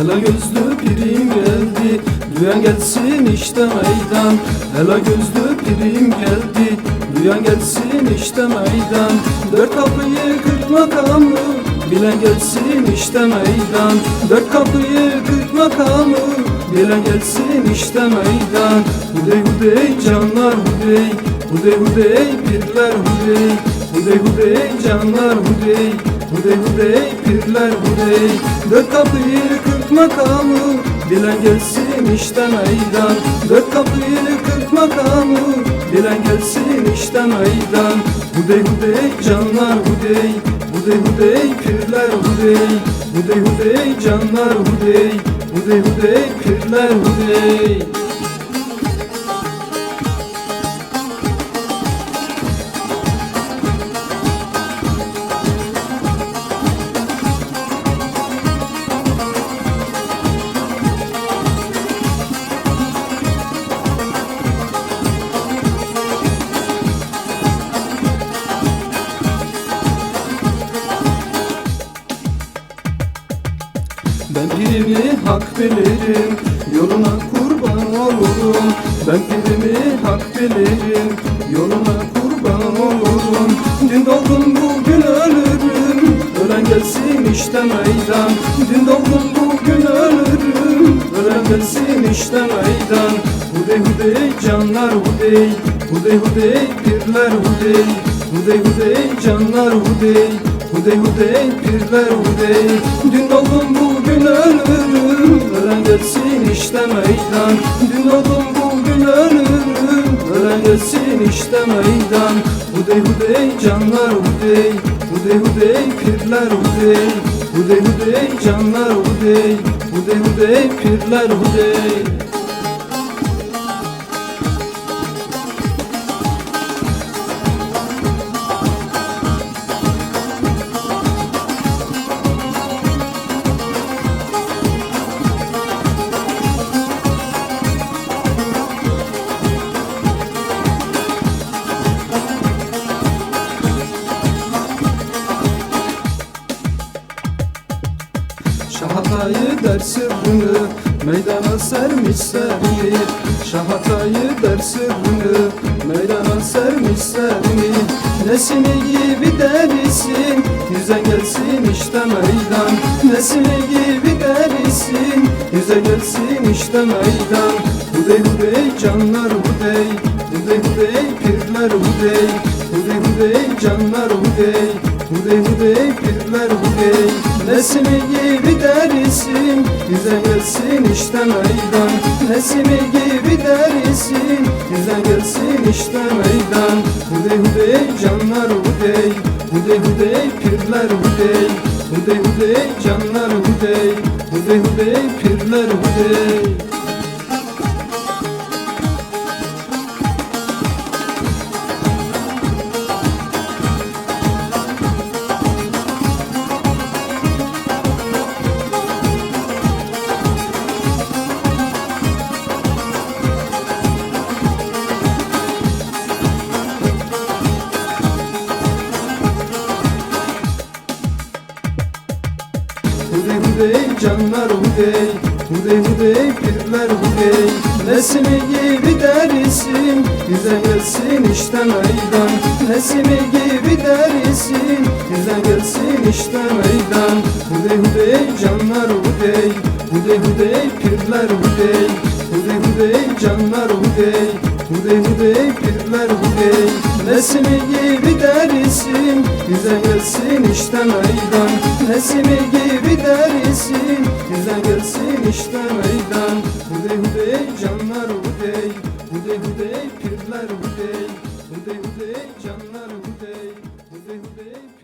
Ela gözlü pirim geldi Duyan gelsin işte meydan. Ela gözlü pirim geldi Duyan gelsin işte meydan. Dört kapıyı kırk makamı Bilen gelsin işte meydan. Dört kapıyı kırk makamı Bilen gelsin işte meydan. Hudey hudey canlar hudey Hudey hudey pirler hudey. Hudey hudey canlar hudey Hudey hudey pirler hudey. Dört kapıyı kırk makamı Bilen gelsin işte meydan Dört kapıyı kırk makamı Bilen gelsin işte meydan Hudey hudey canlar hudey Hudey hudey pirler hudey Hudey hudey canlar hudey Hudey hudey pirler hudey Pirimi hak bilirim Yoluna kurban olurum. Ben pirimi hak bilirim Yoluna kurban olurum. Dün doğdum bugün ölürüm. Ölen gelsin işte meydan. Dün doğdum bugün ölürüm. Ölen gelsin işte meydan. Hudey hudey canlar hudey. Hudey hudey pirler hudey. Hudey hudey canlar hudey Hudey hudey pirler hudey Dün doğdum bugün ölürüm. Ölen gelsin işte meydan. Dün doğdum bugün ölürüm. Ölen gelsin işte meydan. Hudey hudey canlar hudey Hudey hudey pirler hudey Hudey hudey canlar hudey Hudey hudey pirler hudey Şahatayı der sırrını Meydana sermiş serini Şahatayı der sırrını Meydana sermiş serini Nesini gibi derisin Yüze gelsin işte meydan. Nesini gibi derisin Yüze gelsin işte meydan. Hudey hudey canlar hudey Hudey hudey pirler hudey. Hudey hudey canlar hudey Hudey hudey pirler hudey Nesimi gibi derisin Bize gelsin işte meydan. Nesimi gibi derisin Bize gelsin işte meydan. Hudey hudey canlar hudey Hudey hudey pirler hudey Hudey hudey canlar hudey Hudey hudey pirler hudey Hudey hudey canlar hudey Hudey hudey pirler hudey Nesimi gibi derisin Bize gelsin işte meydan Nesimi gibi derisin Bize gelsin işte meydan Hudey hudey canlar hudey Hudey hudey pirler hudey Hudey hudey canlar hudey Hudey hudey pirler hudey Nesimi gibi derisin Bize gelsin Nesimi gibi derisi Bize gelsin işte meydan. Hudey hudey canlar hudey Hudey hudey pirler hudey Hudey hudey canlar hudey Hudey hudey